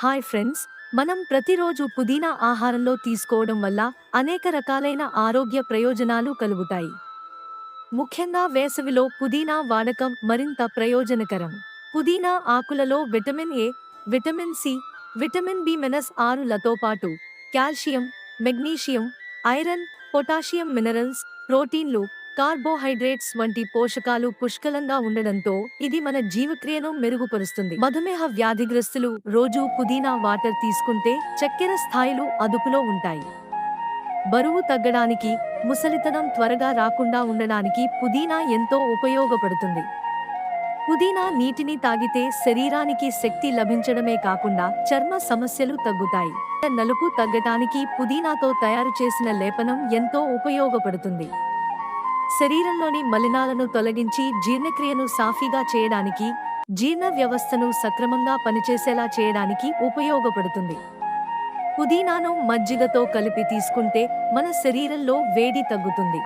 Hi friends మనం ప్రతిరోజు పుదీనా ఆహారంలో తీసుకోవడం వల్ల అనేక రకాలైన ఆరోగ్య ప్రయోజనాలు కలుగుతాయి. ముఖ్యంగా వేసవిలో పుదీనా వాడకం మరింత ప్రయోజనకరం. పుదీనా ఆకులలో vitamin A vitamin C vitamin B minus ఆరులతో పాటు calcium magnesium iron potassium minerals ప్రోటీన్లు కార్బోహైడ్రేట్స్ వంటి పోషకాలు పుష్కలంగా ఉండడంతో ఇది మన జీవక్రియను మెరుగుపరుస్తుంది. మధుమేహ వ్యాధిగ్రస్తులు రోజు పుదీనా వాటర్ తీసుకుంటే చక్కెర స్థాయిలు అదుపులో ఉంటాయి. బరువు తగ్గడానికి ముసలితనం త్వరగా రాకుండా ఉండడానికి పుదీనా ఎంతో ఉపయోగపడుతుంది. పుదీనా నీటిని తాగితే శరీరానికి శక్తి లభించడమే కాకుండా చర్మ సమస్యలు తగ్గుతాయి. నలుపు తగ్గటానికి పుదీనాతో తయారు చేసిన లేపనం ఎంతో ఉపయోగపడుతుంది. శరీరంలోని మలినాలను తొలగించి జీర్ణక్రియను సాఫీగా చేయడానికి జీర్ణ వ్యవస్థను సక్రమంగా పనిచేసేలా చేయడానికి ఉపయోగపడుతుంది. పుదీనాను మజ్జిగతో కలిపి తీసుకుంటే మన శరీరంలో వేడి తగ్గుతుంది.